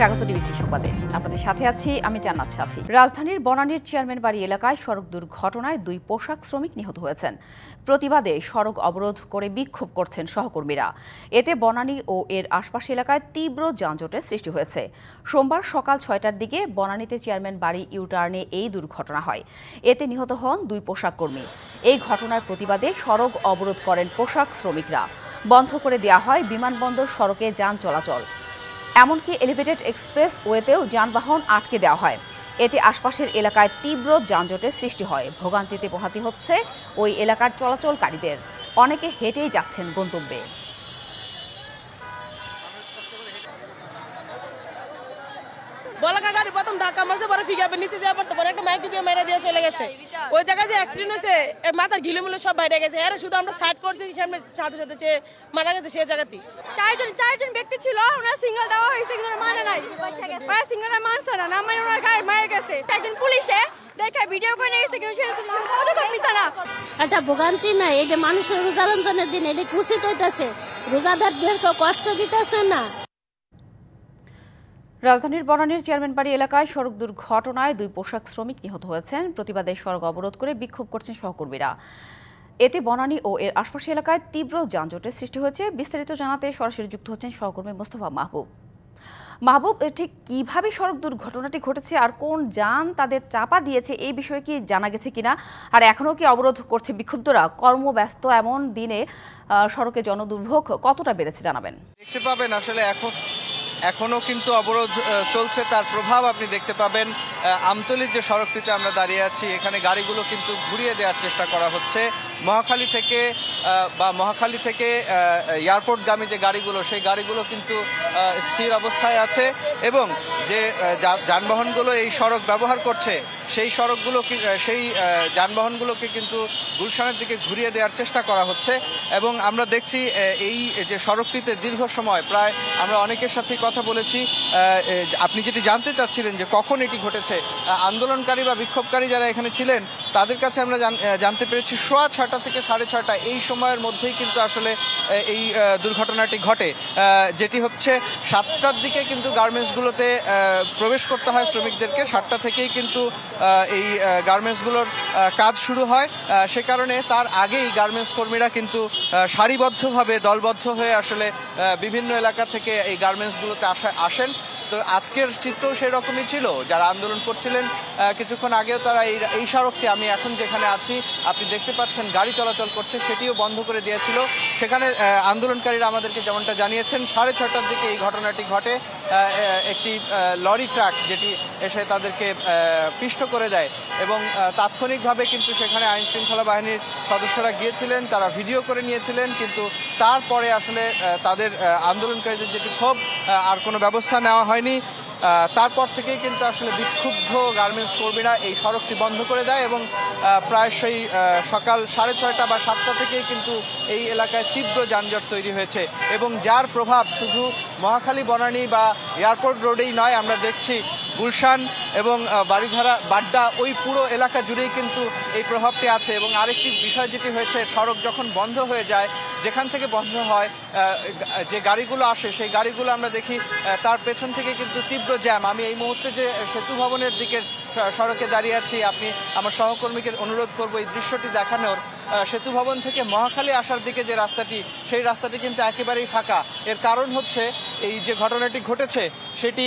স্বাগত ডিবিসি সংবাদে। আপনাদের সাথে আছি আমি জান্নাত সাথী। রাজধানীর বনানীর চেয়ারম্যান বাড়ি এলাকায় সড়ক দুর্ঘটনায় দুই পোশাক শ্রমিক নিহত হয়েছেন। প্রতিবাদে সড়ক অবরোধ করে বিক্ষোভ করছেন সহকর্মীরা। এতে বনানী ও এর আশপাশ এলাকায় তীব্র যানজটের সৃষ্টি হয়েছে। সোমবার সকাল ছয়টার দিকে বনানীতে চেয়ারম্যান বাড়ি ইউটার্নে এই দুর্ঘটনা হয়। এতে নিহত হন দুই পোশাক কর্মী। এই ঘটনার প্রতিবাদে সড়ক অবরোধ করেন পোশাক শ্রমিকরা। বন্ধ করে দেওয়া হয় বিমানবন্দর সড়কে যান চলাচল। এমনকি এলিভেটেড এক্সপ্রেস ওয়েতেও যানবাহন আটকে দেওয়া হয়। এতে আশপাশের এলাকায় তীব্র যানজটের সৃষ্টি হয়। ভোগান্তিতে পোহাতে হচ্ছে ওই এলাকার চলাচলকারীদের। অনেকে হেঁটেই যাচ্ছেন গন্তব্যে। বলাকা গাড়ি প্রথম ঢাকা মারছে পরে ফিগাবে নিচে যাওয়ার পর পরে একটা মাইক দিয়ে মেরে দিয়ে চলে গেছে। ওই জায়গায় যে অ্যাক্সিডেন্ট হয়েছে মাথার ঘিলেমুলে সব বাইরে গেছে। এর শুধু আমরা সাইড করছি সামনে সাথে সাথে যে মারা গেছে সেই জায়গাতেই। চারজন চারজন ব্যক্তি ছিল ওনারা সিঙ্গেল দেওয়া হয়েছে কিন্তু ওরা মানে নাই। ওরা সিঙ্গেল মানছে না না মানে ওনার গায়ে মারা গেছে। একজন পুলিশে দেখে ভিডিও করে নিয়ে গেছে কিন্তু সে পদক্ষেপ নিছে না। একটা ভোগান্তি নাই এটা মানুষের রোজা রমজানের দিন এটা কুচিত হইতেছে রোজাদারদেরকে কষ্ট দিতেছে না। রাজধানীর বনানীর চেয়ারম্যান বাড়ি এলাকায় সড়ক দুর্ঘটনায় দুই পোশাক শ্রমিক নিহত হয়েছেন। প্রতিবাদে সড়ক অবরোধ করে বিক্ষোভ করছেন সহকর্মীরা। এতে বনানী ও এর আশপাশের এলাকায় তীব্র যানজটের সৃষ্টি হয়েছে। বিস্তারিত জানাতে সরাসরি যুক্ত হচ্ছেন সহকর্মী মোস্তফা মাহবুব। মাহবুব ঠিক কীভাবে সড়ক দুর্ঘটনাটি ঘটেছে আর কোন যান তাদের চাপা দিয়েছে এই বিষয়ে কি জানা গেছে কিনা? আর এখনও কি অবরোধ করছে বিক্ষুব্ধরা? কর্মব্যস্ত এমন দিনে সড়কে জনদুর্ভোগ কতটা বেড়েছে জানাবেন। দেখতে পাবেন আসলে এখন এখনও কিন্তু অবরোধ চলছে তার প্রভাব আপনি দেখতে পাবেন। আমতলির যে সড়কটিতে আমরা দাঁড়িয়ে আছি, এখানে গাড়িগুলো কিন্তু ঘুরিয়ে দেওয়ার চেষ্টা করা হচ্ছে। মহাখালী থেকে বা মহাখালী থেকে এয়ারপোর্টগামী যে গাড়িগুলো, সেই গাড়িগুলো কিন্তু স্থির অবস্থায় আছে এবং যে যানবাহনগুলো এই সড়ক ব্যবহার করছে, সেই সড়কগুলো সেই যানবাহনগুলোকে কিন্তু গুলশানের দিকে ঘুরিয়ে দেওয়ার চেষ্টা করা হচ্ছে এবং আমরা দেখছি এই যে সড়কটিতে দীর্ঘ সময় প্রায় আমরা অনেকের সাথে কথা বলেছি আপনি যেটি জানতে চাচ্ছিলেন যে কখন এটি ঘটেছে আহ, আন্দোলনকারী বা বিক্ষোভকারী যারা এখানে ছিলেন তাদের কাছে আমরা জানতে পেরেছি সোয়া ছটা থেকে সাড়ে ছটা এই সময়ের মধ্যেই কিন্তু আসলে এই দুর্ঘটনাটি ঘটে। যেটি হচ্ছে সাতটার দিকে কিন্তু গার্মেন্টসগুলোতে প্রবেশ করতে হয় শ্রমিকদেরকে। সাতটা থেকেই কিন্তু এই গার্মেন্টসগুলোর কাজ শুরু হয়। সে কারণে তার আগেই গার্মেন্টস কর্মীরা কিন্তু সারিবদ্ধভাবে দলবদ্ধ হয়ে আসলে বিভিন্ন এলাকা থেকে এই গার্মেন্টসগুলোতে আসা আসেন। তো আজকের চিত্র সেরকমই ছিল। যারা আন্দোলন করছিলেন কিছুক্ষণ আগেও তারা এই এই সড়কটি, আমি এখন যেখানে আছি, আপনি দেখতে পাচ্ছেন গাড়ি চলাচল করছে, সেটিও বন্ধ করে দিয়েছিল। সেখানে আন্দোলনকারীরা আমাদেরকে যেমনটা জানিয়েছেন, সাড়ে ছটার দিকে এই ঘটনাটি ঘটে। একটি লরি ট্রাক যেটি এসে তাদেরকে পিষ্ট করে দেয় এবং তাৎক্ষণিকভাবে কিন্তু সেখানে আইন শৃঙ্খলা বাহিনীর সদস্যরা গিয়েছিলেন, তারা ভিডিও করে নিয়েছিলেন, কিন্তু তারপরে আসলে তাদের আন্দোলনকারীদের যেটি ক্ষোভ আর কোনো ব্যবস্থা নেওয়া হয়নি। তারপর থেকেই কিন্তু আসলে বিক্ষুব্ধ গার্মেন্টস কর্মীরা এই সড়কটি বন্ধ করে দেয় এবং প্রায়শই সকাল সাড়ে ছয়টা বা সাতটা থেকেই কিন্তু এই এলাকায় তীব্র যানজট তৈরি হয়েছে এবং যার প্রভাব শুধু মহাখালী, বনানী বা এয়ারপোর্ট রোডেই নয়, আমরা দেখছি গুলশান এবং বাড়িধারা বাড্ডা, ওই পুরো এলাকা জুড়েই কিন্তু এই প্রভাবটি আছে এবং আরেকটি বিষয় যেটি হয়েছে, সড়ক যখন বন্ধ হয়ে যায়, যেখান থেকে বন্ধ হয় যে গাড়িগুলো আসে, সেই গাড়িগুলো আমরা দেখি তার পেছন থেকে কিন্তু তীব্র জ্যাম। আমি এই মুহূর্তে যে সেতু ভবনের দিকের সড়কে দাঁড়িয়ে আছি, আপনি আমার সহকর্মীকে অনুরোধ করব এই দৃশ্যটি দেখানোর। সেতু ভবন থেকে মহাখালী আসার দিকে যে রাস্তাটি, সেই রাস্তাটি কিন্তু একেবারেই ফাঁকা। এর কারণ হচ্ছে, এই যে ঘটনাটি ঘটেছে, সেটি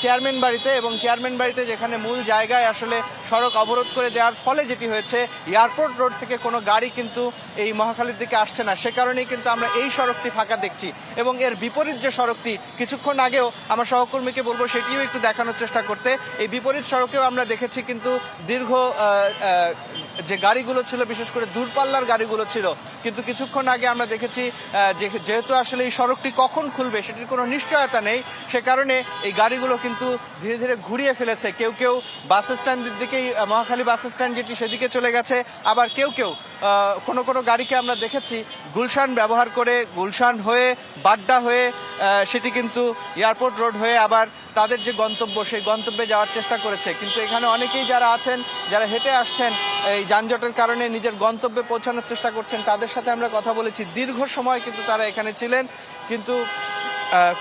চেয়ারম্যান বাড়িতে এবং চেয়ারম্যান বাড়িতে যেখানে মূল জায়গায় আসলে সড়ক অবরোধ করে দেওয়ার ফলে যেটি হয়েছে, এয়ারপোর্ট রোড থেকে কোনো গাড়ি কিন্তু এই মহাখালীর দিকে আসছে না। সে কারণেই কিন্তু আমরা এই সড়কটি ফাঁকা দেখছি এবং এর বিপরীত যে সড়কটি, কিছুক্ষণ আগেও আমার সহকর্মীকে বলব, সেটিও একটু দেখানোর চেষ্টা করতে। এই বিপরীত সড়কেও আমরা দেখেছি কিন্তু দীর্ঘ যে গাড়িগুলো ছিল, বিশেষ করে দূরপাল্লার গাড়িগুলো ছিল, কিন্তু কিছুক্ষণ আগে আমরা দেখেছি যেহেতু আসলে এই সড়কটি কখন খুলবে সেটির কোনো নিশ্চয়তা নেই, সে কারণে এই গাড়িগুলো কিন্তু ধীরে ধীরে ঘুরিয়ে ফেলেছে। কেউ কেউ বাস স্ট্যান্ডের দিকেই মহাখালী বাস স্ট্যান্ড যেটি সেদিকে চলে গেছে, আবার কেউ কেউ কোনো কোনো গাড়িকে আমরা দেখেছি গুলশান ব্যবহার করে, গুলশান হয়ে, বাড্ডা হয়ে সেটি কিন্তু এয়ারপোর্ট রোড হয়ে আবার তাদের যে গন্তব্য, সেই গন্তব্যে যাওয়ার চেষ্টা করেছে। কিন্তু এখানে অনেকেই যারা আছেন, যারা হেঁটে আসছেন, এই যানজটের কারণে নিজের গন্তব্যে পৌঁছানোর চেষ্টা করছেন, তাদের সাথে আমরা কথা বলেছি। দীর্ঘ সময় কিন্তু তারা এখানে ছিলেন। কিন্তু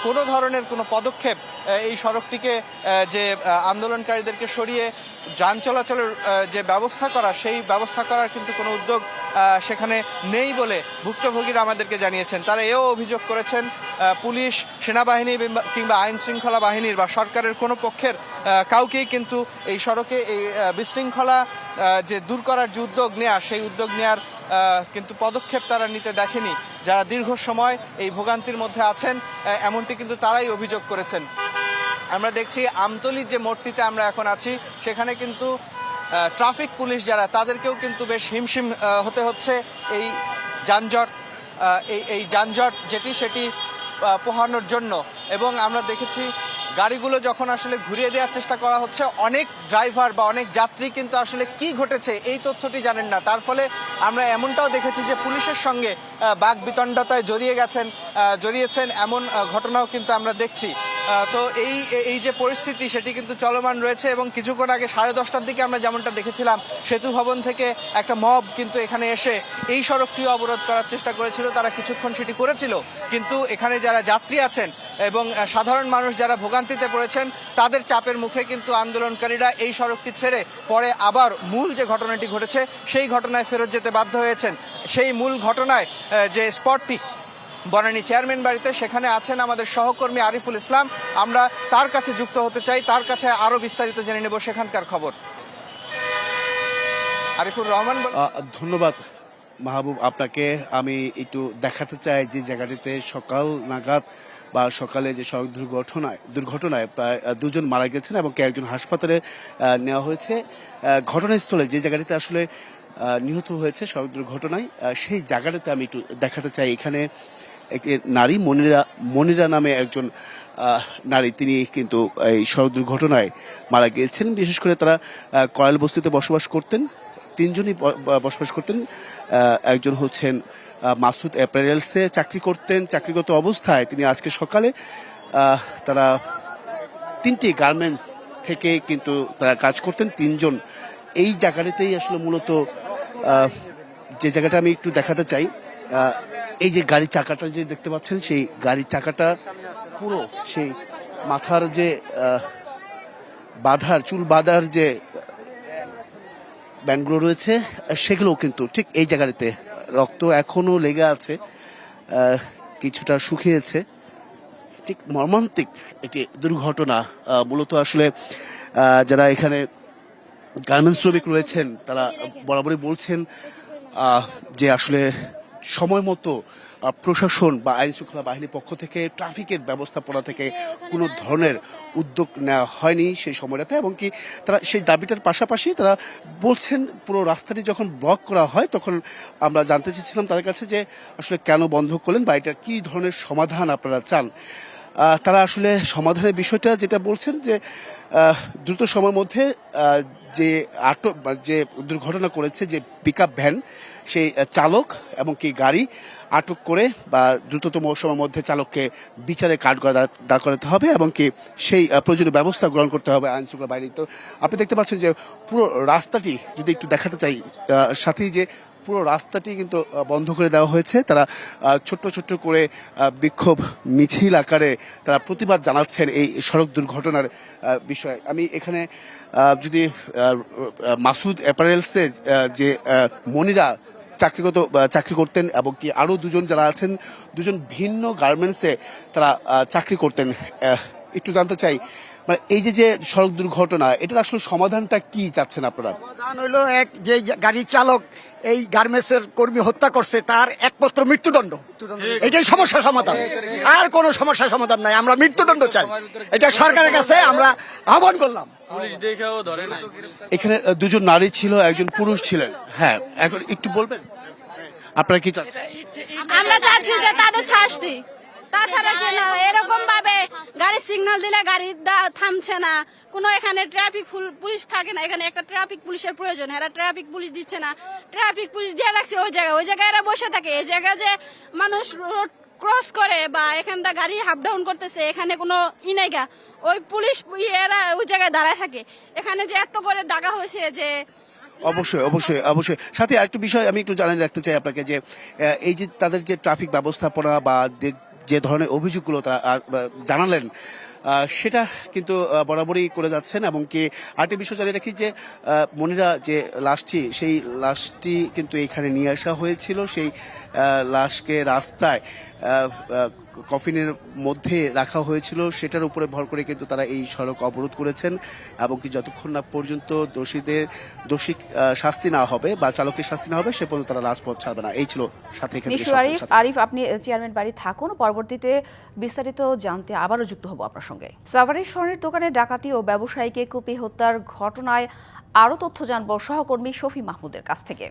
কোনো ধরনের কোনো পদক্ষেপ এই সড়কটিকে যে আন্দোলনকারীদেরকে সরিয়ে যান চলাচলের যে ব্যবস্থা করা, সেই ব্যবস্থা করার কিন্তু কোনো উদ্যোগ সেখানে নেই বলে ভুক্তভোগীরা আমাদেরকে জানিয়েছেন। তারা এও অভিযোগ করেছেন পুলিশ, সেনাবাহিনী কিংবা- আইন শৃঙ্খলা বাহিনীর বা সরকারের কোনো পক্ষের কাউকেই কিন্তু এই সড়কে এই বিশৃঙ্খলা যে দূর করার যে উদ্যোগ নেওয়া সেই উদ্যোগ নেওয়ার কিন্তু পদক্ষেপ তারা নিতে দেখেনি। যারা দীর্ঘ সময় এই ভোগান্তির মধ্যে আছেন এমনটি কিন্তু তারাই অভিযোগ করেছেন। আমরা দেখছি আমতলির যে মোড়টিতে আমরা এখন আছি, সেখানে কিন্তু ট্রাফিক পুলিশ যারা, তাদেরকেও কিন্তু বেশ হিমশিম হতে হচ্ছে এই যানজট এই এই যানজট যেটি, সেটি পোহানোর জন্য। এবং আমরা দেখেছি গাড়িগুলো যখন আসলে ঘুরিয়ে দেওয়ার চেষ্টা করা হচ্ছে, অনেক ড্রাইভার বা অনেক যাত্রী কিন্তু আসলে কি ঘটেছে এই তথ্যটি জানেন না। তার ফলে আমরা এমনটাও দেখেছি যে পুলিশের সঙ্গে বাঘ বিতণ্ডতায় জড়িয়ে গেছেন জড়িয়েছেন এমন ঘটনাও কিন্তু আমরা দেখছি। তো এই এই যে পরিস্থিতি, সেটি কিন্তু চলমান রয়েছে এবং কিছুক্ষণ আগে সাড়ে দশটার দিকে আমরা যেমনটা দেখেছিলাম, সেতু ভবন থেকে একটা মব কিন্তু এখানে এসে এই সড়কটিও অবরোধ করার চেষ্টা করেছিল। তারা কিছুক্ষণ সেটি করেছিল, কিন্তু এখানে যারা যাত্রী আছেন এবং সাধারণ মানুষ যারা ভোগান্তিতে পড়েছেন, তাদের চাপের মুখে কিন্তু আন্দোলনকারীরা এই সড়কটি ছেড়ে পরে আবার মূল যে ঘটনাটি ঘটেছে, সেই ঘটনায় ফেরত যেতে বাধ্য হয়েছেন। সেই মূল ঘটনায় যে স্পটটি বনানী চেয়ারম্যান বাড়িতে সেখানে আছেন আমাদের সহকর্মী আরিফুল ইসলাম। আমরা তার কাছে যুক্ত হতে চাই। তার কাছে আরও বিস্তারিত জেনে নেব সেখানকার খবর। আরিফুর রহমান ধন্যবাদ মাহবুব আপনাকে। আমি একটু দেখাতে চাই যে জায়গাটিতে সকাল নাগাদ বা সকালে যে সড়ক দুর্ঘটনায় দুর্ঘটনায় প্রায় দুজন মারা গেছেন এবং কে একজন হাসপাতালে নেওয়া হয়েছে। ঘটনাস্থলে যে জায়গাটিতে আসলে নিহত হয়েছে সড়ক দুর্ঘটনায় সেই জায়গাটাতে আমি একটু দেখাতে চাই। এখানে একটি নারী মনিরা মনিরা নামে একজন নারী। তিনি কিন্তু এই সড়ক দুর্ঘটনায় মারা গিয়েছেন। বিশেষ করে তারা কয়েল বস্তিতে বসবাস করতেন। তিনজনই বসবাস করতেন। একজন হচ্ছেন মাসুদ অ্যাপারেলসে চাকরি করতেন। চাকরিগত অবস্থায় তিনি আজকে সকালে তারা তিনটি গার্মেন্টস থেকে কিন্তু তারা কাজ করতেন। তিনজন এই জায়গাটাতেই আসলে মূলত যে জায়গাটা আমি একটু দেখাতে চাই এই যে গাড়ির চাকাটা যে দেখতে পাচ্ছেন, সেই গাড়ির চাকাটা পুরো সেই মাথার যে বাঁধার, চুল বাঁধার যে ব্যান্ডগুলো রয়েছে, সেগুলোও কিন্তু ঠিক এই জায়গাটিতে রক্ত এখনও লেগে আছে কিছুটা শুকিয়েছে। ঠিক মর্মান্তিক একটি দুর্ঘটনা মূলত আসলে যারা এখানে গার্মেন্টস শ্রমিক রয়েছেন, তারা বরাবরই বলছেন যে আসলে সময় মতো প্রশাসন বা আইন শৃঙ্খলা বাহিনীর পক্ষ থেকে ট্রাফিকের ব্যবস্থাপনা থেকে কোনো ধরনের উদ্যোগ নেওয়া হয়নি সেই সময়টাতে এবং কি তারা সেই দাবিটার পাশাপাশি তারা বলছেন পুরো রাস্তাটি যখন ব্লক করা হয় তখন আমরা জানতে চেয়েছিলাম তাদের কাছে যে আসলে কেন বন্ধ করলেন বা এটা কী ধরনের সমাধান আপনারা চান। তারা আসলে সমাধানের বিষয়টা যেটা বলছেন যে দ্রুত সময়ের মধ্যে যে আটক যে দুর্ঘটনা করেছে যে পিক ভ্যান সেই চালক এবং কি গাড়ি আটক করে বা দ্রুততম সময়ের মধ্যে চালককে বিচারে কাঠ দাঁড় করাতে হবে এবং কি সেই প্রয়োজনীয় ব্যবস্থা গ্রহণ করতে হবে আইন শৃঙ্খলা বাহিনী। তো আপনি দেখতে পাচ্ছেন যে পুরো রাস্তাটি, যদি একটু দেখাতে চাই সাথেই যে পুরো রাস্তাটি কিন্তু বন্ধ করে দেওয়া হয়েছে। তারা ছোট্ট ছোট্ট করে বিক্ষোভ মিছিল আকারে তারা প্রতিবাদ জানাচ্ছেন এই সড়ক দুর্ঘটনার বিষয়ে। আমি এখানে যদি মাসুদ অ্যাপারেলসে যে মনিরা চাকরিগত চাকরি করতেন এবং কি আরও দুজন যারা আছেন, দুজন ভিন্ন গার্মেন্টসে তারা চাকরি করতেন। একটু জানতে চাই মানে এই যে যে সড়ক দুর্ঘটনা এটার আসলে সমাধানটা কি চাচ্ছেন আপনারা? প্রধান হইল এক যে গাড়ির চালক এই গার্মেন্টসের কর্মী হত্যা করছে তার একমাত্র মৃত্যুদণ্ড। এটাই সমস্যা সমাধান। আর কোনো সমস্যা সমাধান নাই। আমরা মৃত্যুদণ্ড চাই। এটা সরকারের কাছে আমরা আহ্বান করলাম। এখানে দুজন নারী ছিল একজন পুরুষ ছিলেন। হ্যাঁ এখন একটু বলবেন? আপনারা কি চাচ্ছেন? আমরা চাচ্ছি যে তাদের শাস্তি। তাছাড়া কোনো এরকম ভাবে গাড়ি সিগন্যাল দিলে গাড়ি থামছে না। কোনো এখানে ট্রাফিক পুলিশ থাকে না। এখানে একটা ট্রাফিক পুলিশের প্রয়োজন। এরা ট্রাফিক পুলিশ দিচ্ছে না। ট্রাফিক পুলিশ দিয়ে রাখছে ওই জায়গায়। ওই জায়গায় এরা বসে থাকে। এই জায়গায় যে মানুষ রোড ক্রস করে বা এখানটা গাড়ি হাফ ডাউন করতেছে এখানে কোনো ই নাই গা। ওই পুলিশ এরা ওই জায়গায় দাঁড়ায় থাকে। এখানে যে এত করে ডাকা হয়েছে যে অবশ্যই অবশ্যই অবশ্যই। সাথে আরেকটু বিষয় আমি একটু জানিয়ে রাখতে চাই আপনাকে যে এই যে তাদের যে ট্রাফিক ব্যবস্থাপনা বা যে- ধরনের অভিযোগগুলো তারা জানালেন সেটা কিন্তু বরাবরই করে যাচ্ছেন এবং কি আরেকটি বিষয় জানিয়ে রাখি যে মনিরা যে লাশটি, সেই লাশটি কিন্তু এখানে নিয়ে আসা হয়েছিল, সেই লাশকে রাস্তায় কফিনের মধ্যে রাখা হয়েছিল সেটার উপরে ভর করে কিন্তু তারা এই সড়ক অবরোধ করেছেন এবং কি যতক্ষণ না পর্যন্ত দোষীদের দোষী শাস্তি না হবে বা চালকের শাস্তি না হবে সে পর্যন্ত তারা রাজপথ ছাড়বে না। এই ছিল সাথে আরিফ আরিফ আপনি চেয়ারম্যান বাড়ি থাকুন। পরবর্তীতে বিস্তারিত জানতে আবারও যুক্ত হব আপনার সঙ্গে। সাভারের স্বর্ণের দোকানে ডাকাতি ও ব্যবসায়ীকে কুপি হত্যার ঘটনায় আরও তথ্য জানব সহকর্মী শফি মাহমুদের কাছ থেকে।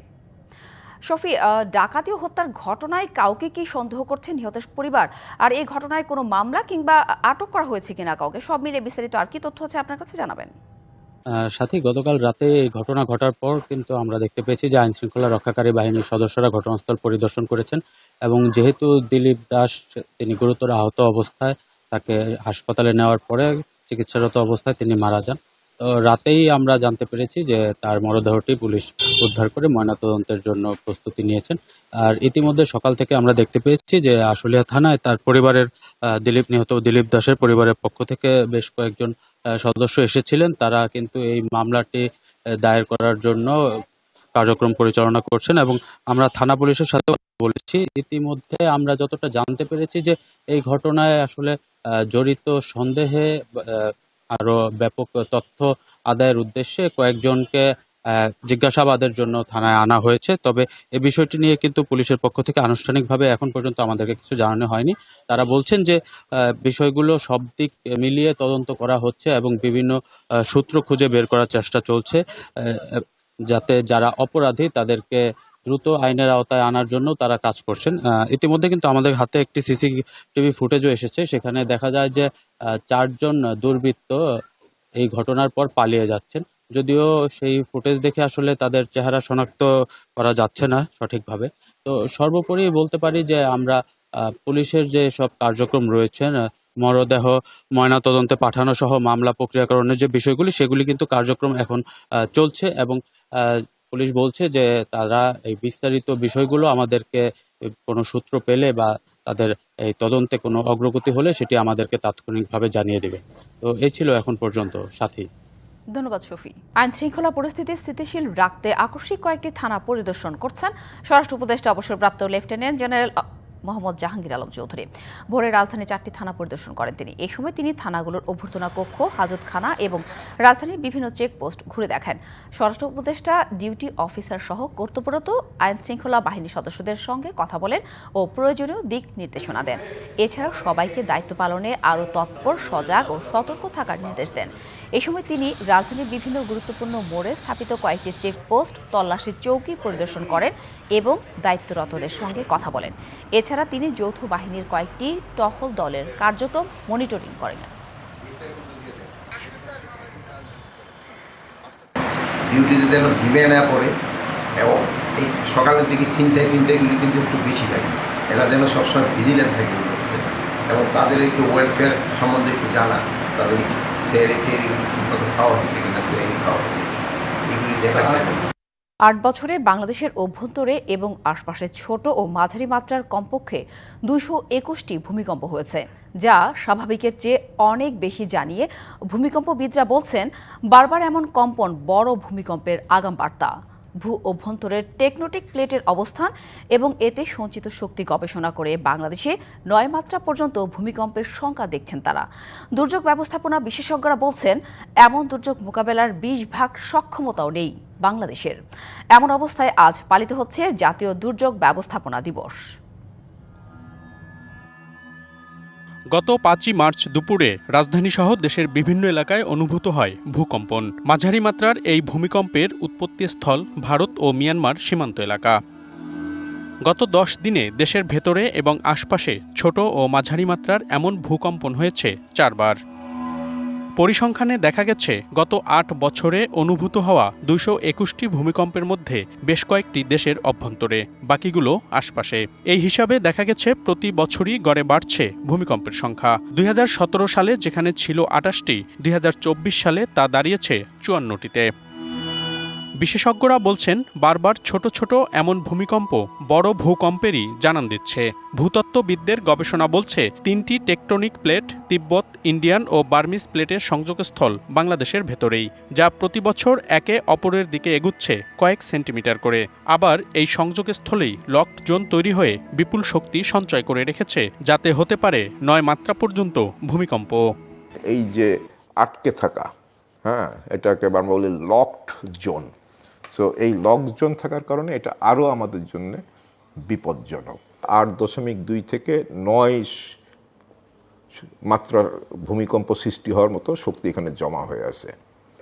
শফি ডাকাতি ও হত্যার ঘটনায় কাউকে কি সন্দেহ করছে নিহতের পরিবার? আর এই ঘটনায় কোনো মামলা কিংবা আটক করা হয়েছে কিনা কাউকে? সব মিলে বিস্তারিত আর কি তথ্য আছে আপনার কাছে জানাবেন। সাথী, গতকাল রাতে এই ঘটনা ঘটার পর কিন্তু আমরা দেখতে পেয়েছি যে আইন শৃঙ্খলা রক্ষাকারী বাহিনীর সদস্যরা ঘটনাস্থল পরিদর্শন করেছেন এবং যেহেতু দিলীপ দাস, তিনি গুরুতর আহত অবস্থায়, তাকে হাসপাতালে নেওয়ার পরে চিকিৎসারত অবস্থায় তিনি মারা যান। রাতেই আমরা জানতে পেরেছি যে তার মরদেহটি পুলিশ উদ্ধার করে ময়নাতদন্তের জন্য প্রস্তুতি নিয়েছেন। আর ইতিমধ্যে সকাল থেকে আমরা দেখতে পেয়েছি যে আশুলিয়া থানায় তার পরিবারের দিলীপ নিহত দিলীপ দাসের পরিবারের পক্ষ থেকে বেশ কয়েকজন সদস্য এসেছিলেন। তারা কিন্তু এই মামলাটি দায়ের করার জন্য কার্যক্রম পরিচালনা করছেন এবং আমরা থানা পুলিশের সাথে বলেছি। ইতিমধ্যে আমরা যতটা জানতে পেরেছি যে এই ঘটনায় আসলে জড়িত সন্দেহে আহ, আরও ব্যাপক তথ্য আদায়ের উদ্দেশ্যে কয়েকজনকে জিজ্ঞাসাবাদের জন্য থানায় আনা হয়েছে। তবে এই বিষয়টি নিয়ে কিন্তু পুলিশের পক্ষ থেকে আনুষ্ঠানিকভাবে এখন পর্যন্ত আমাদেরকে কিছু জানানো হয়নি। তারা বলছেন যে বিষয়গুলো সব দিক মিলিয়ে তদন্ত করা হচ্ছে এবং বিভিন্ন সূত্র খুঁজে বের করার চেষ্টা চলছে যাতে যারা অপরাধী তাদেরকে দ্রুত আইনের আওতায় আনার জন্য তারা কাজ করছেন। ইতিমধ্যে কিন্তু আমাদের হাতে একটি সিসিটিভি ফুটেজও এসেছে। সেখানে দেখা যায় যে চারজন দুর্বৃত্ত এই ঘটনার পর পালিয়ে যাচ্ছেন। যদিও সেই ফুটেজ দেখে আসলে তাদের চেহারা শনাক্ত করা যাচ্ছে না সঠিকভাবে। তো সর্বোপরি বলতে পারি যে আমরা পুলিশের যে সব কার্যক্রম রয়েছে আহ, মরদেহ ময়নাতদন্তে পাঠানো সহ মামলা প্রক্রিয়াকরণের যে বিষয়গুলি সেগুলি কিন্তু কার্যক্রম এখন চলছে এবং পুলিশ বলছে যে তারা এই বিস্তারিত বিষয়গুলো আমাদেরকে কোনো সূত্র পেলে বা তাদের এই তদন্তে কোনো অগ্রগতি হলে সেটি আমাদেরকে তাৎক্ষণিকভাবে জানিয়ে দেবে। তো এই ছিল এখন পর্যন্ত, সাথী। ধন্যবাদ, শফি। আইন শৃঙ্খলা পরিস্থিতি স্থিতিশীল রাখতে আকস্মিক কয়েকটি থানা পরিদর্শন করছেন। স্বরাষ্ট্র উপদেষ্টা অবসরপ্রাপ্ত লেফটেন্যান্ট জেনারেল মোহাম্মদ জাহাঙ্গীর আলম চৌধুরী। ভোরে রাজধানী চারটি থানা পরিদর্শন করেন তিনি। এই সময় তিনি থানাগুলোর অভ্যর্থনা কক্ষ হাজতখানা এবং রাজধানীর বিভিন্ন চেকপোস্ট ঘুরে দেখেন। স্বরাষ্ট্র উপদেষ্টা, ডিউটি অফিসার সহ কর্তব্যরত আইন শৃঙ্খলা বাহিনী সদস্যদের সঙ্গে কথা বলেন ও প্রয়োজনীয় দিক নির্দেশনা দেন। এছাড়াও সবাইকে দায়িত্ব পালনে আরও তৎপর, সজাগ ও সতর্ক থাকার নির্দেশ দেন। এই সময় তিনি রাজধানীর বিভিন্ন গুরুত্বপূর্ণ মোড়ে স্থাপিত কয়েকটি চেকপোস্ট, তল্লাশি চৌকি পরিদর্শন করেন এবং দায়িত্বরতদের সঙ্গে কথা বলেন। এছাড়া তিনি যৌথ বাহিনীর কয়েকটি টহল দলের কার্যক্রম মনিটরিং করেন। ডিউটিতে যেন ধিমে না পড়ে এবং এই সকালের দিকে চিন্তায় চিন্তাগুলি কিন্তু একটু বেশি থাকে এরা যেন সবসময় ভিজিলেন্ট থাকে। এবং তাদের একটু ওয়েলফেয়ার সম্বন্ধে একটু জানা তাদের সেরি টেরি ঠিকমতো খাওয়া হয়েছে কিনা সেরি খাওয়া হয়েছে এগুলি দেখার জন্য। আট বছরে বাংলাদেশের অভ্যন্তরে এবং আশপাশে ছোট ও মাঝারি মাত্রার কমপক্ষে দুশো একুশটি ভূমিকম্প হয়েছে, যা স্বাভাবিকের চেয়ে অনেক বেশি জানিয়ে ভূমিকম্পবিদরা বলছেন, বারবার এমন কম্পন বড় ভূমিকম্পের আগাম বার্তা। ভূ অভ্যন্তরের টেকনোটিক প্লেটের অবস্থান এবং এতে সঞ্চিত শক্তি গবেষণা করে বাংলাদেশে নয় মাত্রা পর্যন্ত ভূমিকম্পের সংখ্যা দেখছেন তারা। দুর্যোগ ব্যবস্থাপনা বিশেষজ্ঞরা বলছেন, এমন দুর্যোগ মোকাবেলার বিশ ভাগ সক্ষমতাও নেই। বাংলাদেশের। এমন অবস্থায় আজ পালিত হচ্ছে জাতীয় দুর্যোগ ব্যবস্থাপনা দিবস। গত পাঁচই মার্চ দুপুরে রাজধানীসহ দেশের বিভিন্ন এলাকায় অনুভূত হয় ভূকম্পন। মাঝারি মাত্রার এই ভূমিকম্পের উৎপত্তিস্থল ভারত ও মিয়ানমার সীমান্ত এলাকা। গত দশ দিনে দেশের ভেতরে এবং আশপাশে ছোট ও মাঝারি মাত্রার এমন ভূকম্পন হয়েছে চারবার। পরিসংখ্যানে দেখা গেছে, গত আট বছরে অনুভূত হওয়া দুইশো একুশটি ভূমিকম্পের মধ্যে বেশ কয়েকটি দেশের অভ্যন্তরে, বাকিগুলো আশপাশে। এই হিসাবে দেখা গেছে, প্রতি বছরই গড়ে বাড়ছে ভূমিকম্পের সংখ্যা। দুই হাজার সতেরো সালে যেখানে ছিল আটাশটি, দুই হাজার চব্বিশ সালে তা দাঁড়িয়েছে চুয়ান্নটিতে। বিশেষজ্ঞরা বলছেন, বারবার ছোট ছোট এমন ভূমিকম্প বড় ভূকম্পেরই জানান দিচ্ছে। ভূতত্ত্ববিদদের গবেষণা বলছে, তিনটি টেকটনিক প্লেট তিব্বত, ইন্ডিয়ান ও বার্মিজ প্লেটের সংযোগস্থল বাংলাদেশের ভেতরেই, যা প্রতি বছর একে অপরের দিকে এগুচ্ছে কয়েক সেন্টিমিটার করে। আবার এই সংযোগস্থলেই লক জোন তৈরি হয়ে বিপুল শক্তি সঞ্চয় করে রেখেছে, যাতে হতে পারে নয় মাত্রা পর্যন্ত ভূমিকম্প। এই যে আটকে থাকা হ্যাঁ এটাকে আমরা বলি লকড জোন সো এই লকজন থাকার কারণে এটা আরও আমাদের জন্য বিপজ্জনক। আট দশমিক দুই থেকে নয় মাত্রার ভূমিকম্প সৃষ্টি হওয়ার মতো শক্তি এখানে জমা হয়ে আছে।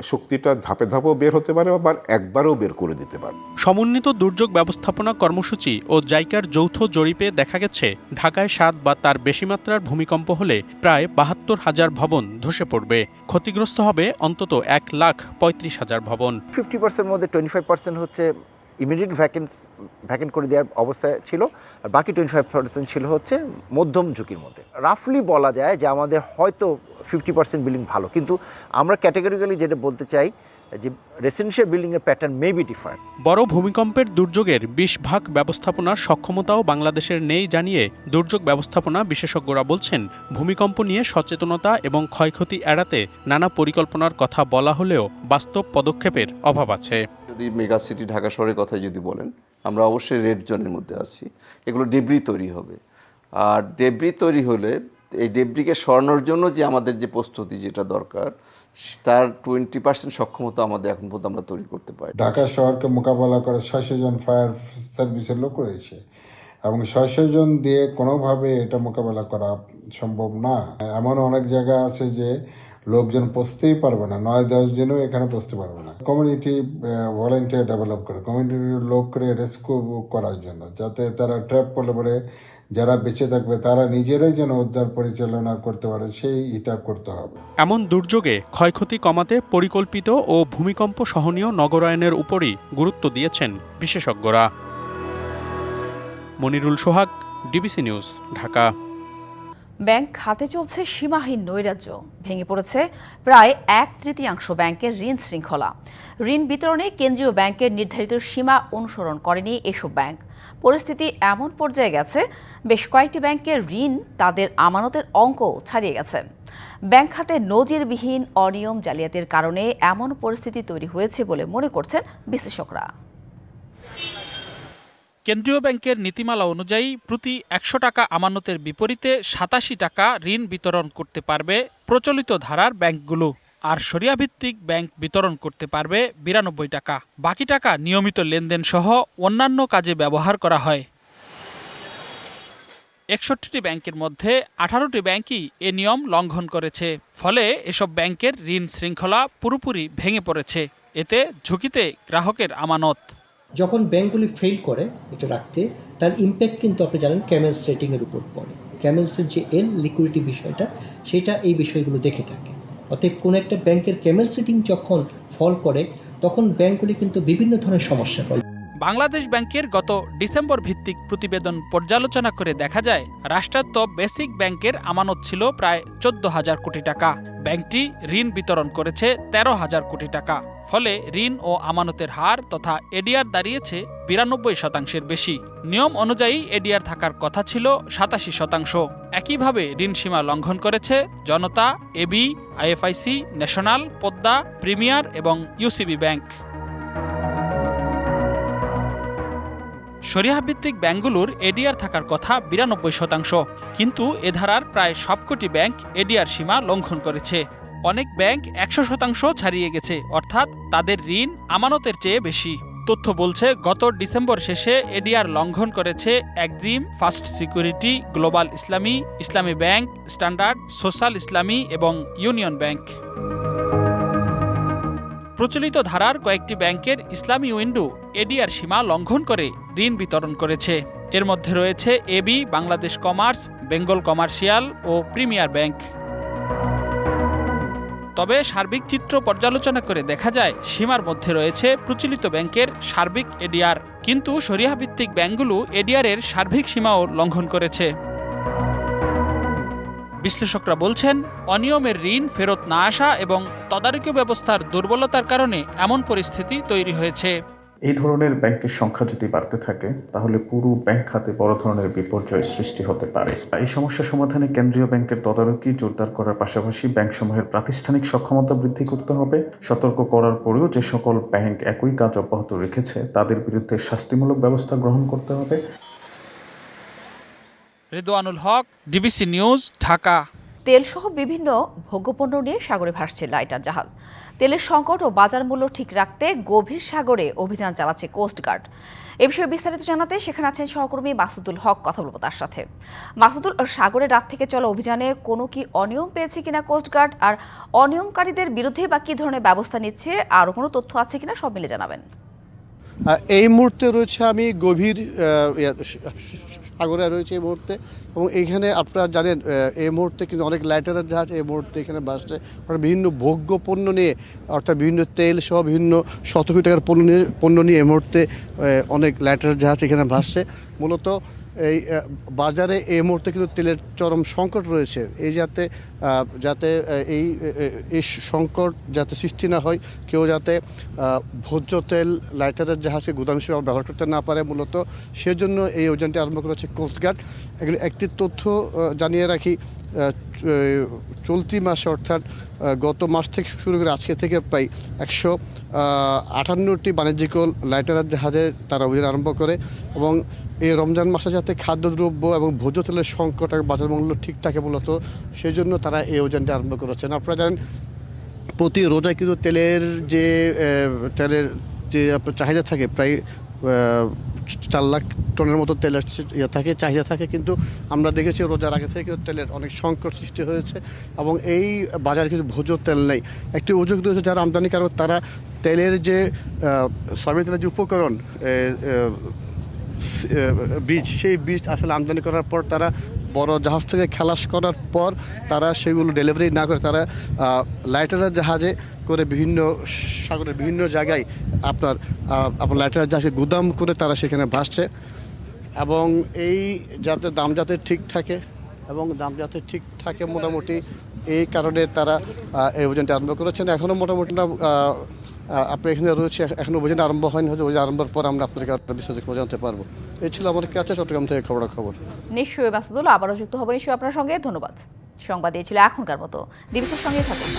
শক্তিটা ধাপে ধাপেও বের হতে পারে আবার একবারও বের করে দিতে পারে। সমন্বিত দুর্যোগ ব্যবস্থাপনা কর্মসূচি ও জাইকার যৌথ জরিপে দেখা গেছে ঢাকায় সাত বা তার বেশি মাত্রার ভূমিকম্প হলে প্রায় বাহাত্তর হাজার ভবন ধসে পড়বে। ক্ষতিগ্রস্ত হবে অন্তত এক লাখ পঁয়ত্রিশ হাজার ভবন। ফিফটি পার্সেন্ট মধ্যে টোয়েন্টি ফাইভ পার্সেন্ট হচ্ছে ইমিডিয়েট ভ্যাকেন্স ভ্যাকেন্ট করে দেওয়ার অবস্থায় ছিল। আর বাকি টোয়েন্টি ফাইভ পার্সেন্ট ছিল হচ্ছে মধ্যম ঝুঁকির মধ্যে। রাফলি বলা যায় যে আমাদের হয়তো ফিফটি পার্সেন্ট বিল্ডিং ভালো। কিন্তু আমরা ক্যাটাগরিক্যালি যেটা বলতে চাই যে রেসিডেন্সিয়াল বিল্ডিংয়ের প্যাটার্ন মে বি ডিফারেন্ট বড় ভূমিকম্পের দুর্যোগের বিশ ভাগ ব্যবস্থাপনার সক্ষমতাও বাংলাদেশের নেই জানিয়ে দুর্যোগ ব্যবস্থাপনা বিশেষজ্ঞরা বলছেন, ভূমিকম্প নিয়ে সচেতনতা এবং ক্ষয়ক্ষতি এড়াতে নানা পরিকল্পনার কথা বলা হলেও বাস্তব পদক্ষেপের অভাব আছে। যদি মেগা সিটি ঢাকা শহরের কথা যদি বলেন, আমরা অবশ্যই রেড জোনের মধ্যে আছি। এগুলো ডেব্রি তৈরি হবে। আর ডেব্রি তৈরি হলে এই ডেব্রিকে সরানোর জন্য যে আমাদের যে প্রস্তুতি যেটা দরকার, তার টোয়েন্টি পার্সেন্ট সক্ষমতা আমাদের এখন পর্যন্ত আমরা তৈরি করতে পারি ঢাকা শহরকে মোকাবেলা করে ছয়শো জন ফায়ার সার্ভিসের লোক রয়েছে এবং ছয়শো জন দিয়ে কোনোভাবে এটা মোকাবেলা করা সম্ভব না। এমন অনেক জায়গা আছে যে লোকজন পৌঁছতেই পারবে না। নয়, দশ জনও এখানে পৌঁছতে পারবে না। কমিউনিটি ভলেন্টিয়ার ডেভেলপ করে কমিউনিটির লোককে রেস্কিউ করার জন্য, যাতে তারা ট্র্যাপ করলে পরে যারা বেঁচে থাকবে, তারা নিজেরাই যেন উদ্ধার পরিচালনা করতে পারে, সেই এটা করতে হবে। এমন দুর্যোগে ক্ষয়ক্ষতি কমাতে পরিকল্পিত ও ভূমিকম্প সহনীয় নগরায়নের উপরই গুরুত্ব দিয়েছেন বিশেষজ্ঞরা। Monirul Sohag, DBC news, Dhaka. Bank খাতে চলছে সীমাহীন নৈরাজ্য। ভেঙে পড়েছে প্রায় এক তৃতীয়াংশ ব্যাংকের ঋণ শৃঙ্খলা। ঋণ বিতরণে কেন্দ্রীয় ব্যাংকের নির্ধারিত সীমা অনুসরণ করেনি এসব ব্যাংক। পরিস্থিতি এমন পর্যায়ে গেছে, বেশ কয়েকটি ব্যাংকের ঋণ তাদের আমানতের অঙ্ক ছাড়িয়ে গেছে। ব্যাংক খাতে নজিরবিহীন অনিয়ম জালিয়াতির কারণে এমন পরিস্থিতি তৈরি হয়েছে বলে মনে করছেন বিশ্লেষকরা। কেন্দ্রীয় ব্যাংকের নীতিমালা অনুযায়ী প্রতি একশো টাকা আমানতের বিপরীতে সাতাশি টাকা ঋণ বিতরণ করতে পারবে প্রচলিত ধারার ব্যাংকগুলো। আর সরিয়াভিত্তিক ব্যাংক বিতরণ করতে পারবে বিরানব্বই টাকা। বাকি টাকা নিয়মিত লেনদেন সহ অন্যান্য কাজে ব্যবহার করা হয়। একষট্টিটি ব্যাংকের মধ্যে আঠারোটি ব্যাংকই এ নিয়ম লঙ্ঘন করেছে। ফলে এসব ব্যাংকের ঋণ শৃঙ্খলা পুরোপুরি ভেঙে পড়েছে। এতে ঝুঁকিতে গ্রাহকের আমানত। যখন ব্যাংকগুলি ফেল করে এটা রাখতে, তার ইম্প্যাক্ট কিন্তু আপনি জানেন ক্যামেলস রেটিংয়ের উপর পড়ে। ক্যামেলসের যে এল লিকুইডিটি বিষয়টা, সেটা এই বিষয়গুলো দেখে থাকে। অতএব কোনো একটা ব্যাংকের ক্যামেলস রেটিং যখন ফল করে, তখন ব্যাংকগুলি কিন্তু বিভিন্ন ধরনের সমস্যা হয় বাংলাদেশ ব্যাংকের গত ডিসেম্বর ভিত্তিক প্রতিবেদন পর্যালোচনা করে দেখা যায়, রাষ্ট্রায়ত্ত বেসিক ব্যাংকের আমানত ছিল প্রায় চোদ্দ হাজার কোটি টাকা। ব্যাংকটি ঋণ বিতরণ করেছে তেরো হাজার কোটি টাকা। ফলে ঋণ ও আমানতের হার তথা এডিআর দাঁড়িয়েছে বিরানব্বই শতাংশের বেশি। নিয়ম অনুযায়ী এডিআর থাকার কথা ছিল সাতাশি শতাংশ। একইভাবে ঋণ সীমা লঙ্ঘন করেছে Janata, AB, IFIC, national, Padma, premier এবং ইউসিবি ব্যাংক। সরিয়াভিত্তিক ব্যাংকগুলোর এডিআর থাকার কথা বিরানব্বই শতাংশ। কিন্তু এ ধারার প্রায় সবকটি ব্যাংক এডিআর সীমা লঙ্ঘন করেছে। অনেক ব্যাংক একশো শতাংশ ছাড়িয়ে গেছে, অর্থাৎ তাদের ঋণ আমানতের চেয়ে বেশি। তথ্য বলছে, গত ডিসেম্বর শেষে এডিআর লঙ্ঘন করেছে একজিম, ফার্স্ট সিকিউরিটি, গ্লোবাল ইসলামী ইসলামী ব্যাংক, স্ট্যান্ডার্ড, সোশ্যাল ইসলামী এবং ইউনিয়ন ব্যাংক। প্রচলিত ধারার কয়েকটি ব্যাংকের ইসলামী উইন্ডো এডিআর সীমা লঙ্ঘন করে ঋণ বিতরণ করেছে। এর মধ্যে রয়েছে AB Bangladesh commerce, Bengal commercial ও প্রিমিয়ার ব্যাংক। তবে সার্বিক চিত্র পর্যালোচনা করে দেখা যায়, সীমার মধ্যে রয়েছে প্রচলিত ব্যাংকের সার্বিক এডিআর। কিন্তু সরিয়াভিত্তিক ব্যাংকগুলো এডিআর এর সার্বিক সীমাও লঙ্ঘন করেছে। বিশ্লেষকরা বলছেন, অনিয়মের ঋণ ফেরত না আসা এবং তদারকি ব্যবস্থার দুর্বলতার কারণে এমন পরিস্থিতি তৈরি হয়েছে। এই ধরনের ব্যাংকের সংখ্যা যদি বাড়তে থাকে, তাহলে পুরো ব্যাংক খাতে বড় ধরনের বিপর্যয় সৃষ্টি হতে পারে। এই সমস্যা সমাধানে কেন্দ্রীয় ব্যাংকের তদারকি জোরদার করার পাশাপাশি ব্যাংকসমূহের প্রাতিষ্ঠানিক সক্ষমতা বৃদ্ধি করতে হবে। সতর্ক করার পরেও যে সকল ব্যাংক একই কাজ অব্যাহত রেখেছে, তাদের বিরুদ্ধে শাস্তিমূলক ব্যবস্থা গ্রহণ করতে হবে। Redwanul Haque, DBC news, Dhaka. তেলসহ বিভিন্ন ভোগ্যপণ্য নিয়ে সাগরে ভাসছে লাইটার জাহাজ। তেলের সংকট ও বাজার মূল্য ঠিক রাখতে গভীর সাগরে অভিযান চালাচ্ছে কোস্টগার্ড এ বিষয়ে বিস্তারিত জানাতে সেখানে আছেন সহকর্মী মাসুদুল হক কথা বলব তার সাথে। মাসুদুল, সাগরে রাত থেকে চলা অভিযানে কোনো কি অনিয়ম পেয়েছে কিনা কোস্টগার্ড আর অনিয়মকারীদের বিরুদ্ধে বা কি ধরনের ব্যবস্থা নিচ্ছে? আরও কোনো তথ্য আছে কিনা সব মিলে জানাবেন। এই মুহূর্তে রয়েছে আমি গভীর সাগরে রয়েছে এই মুহূর্তে। এবং এইখানে আপনারা জানেন এই মুহূর্তে কিন্তু অনেক লাইটারের জাহাজ এই মুহূর্তে এখানে বাসছে। বিভিন্ন ভোগ্য পণ্য নিয়ে, অর্থাৎ বিভিন্ন তেল সহ বিভিন্ন শত কোটি টাকার পণ্য নিয়ে পণ্য নিয়ে এই মুহূর্তে অনেক লাইটারের জাহাজ এখানে ভাসছে। মূলত এই বাজারে এই মুহূর্তে কিন্তু তেলের চরম সংকট রয়েছে। এই যাতে যাতে এই এই সংকট যাতে সৃষ্টি না হয়, কেউ যাতে ভোজ্য তেল, লাইটারের জাহাজে গুদাম হিসেবে ব্যবহার করতে না পারে মূলত, সেজন্য এই অভিযানটি আরম্ভ করেছে কোস্টগার্ড এখানে একটি তথ্য জানিয়ে রাখি চলতি মাসে অর্থাৎ গত মাস থেকে শুরু করে আজকে থেকে প্রায় একশো আটান্নটি বাণিজ্যিক লাইটারের জাহাজে তারা অভিযান আরম্ভ করে এবং এই রমজান মাসে যাতে খাদ্যদ্রব্য এবং ভোজ্য তেলের সংকট এবং বাজার মূল্য ঠিক থাকে মূলত সেই জন্য তারা এই অভিযানটি আরম্ভ করেছেন। আপনারা জানেন, প্রতি রোজায় কিন্তু তেলের যে তেলের যে আপনার চাহিদা থাকে, প্রায় চার লাখ টনের মতো তেলের ইয়ে থাকে, চাহিদা থাকে, কিন্তু আমরা দেখেছি রোজার আগে থেকে তেলের অনেক সংকট সৃষ্টি হয়েছে এবং এই বাজারে কিন্তু ভোজ্য তেল নেই। একটি অভিযোগ রয়েছে, যারা আমদানিকারক তারা তেলের যে সয়াবিন তেলের যে উপকরণ বীজ, সেই বীজ আসলে আমদানি করার পর তারা বড় জাহাজ থেকে খালাস করার পর তারা সেগুলো ডেলিভারি না করে তারা লাইটারের জাহাজে করে বিভিন্ন সাগরের বিভিন্ন জায়গায় আপনার আপনার লাইটারের জাহাজে গুদাম করে তারা সেখানে ভাসছে। এবং এই যাতে দাম যাতে ঠিক থাকে, এবং দাম যাতে ঠিক থাকে মোটামুটি, এই কারণে তারা এই অভিযানটি আরম্ভ করেছেন। এখনও মোটামুটি আপনার এখানে রয়েছে এখনও অভিযান আরম্ভ হয়নি, হয়তো অভিযান আরম্ভের পর আমরা আপনাকে আরও বিস্তারিত জানতে পারব। এই ছিল আমার কাছে চট্টগ্রাম থেকে খবর খবর নিশ্চয়ই মাসুদুল আবারও যুক্ত হব নিশ্চয়ই আপনার সঙ্গে। ধন্যবাদ। সংবাদ দিয়েছিল এখনকার মতো। ডিবিসির সঙ্গে থাকুন।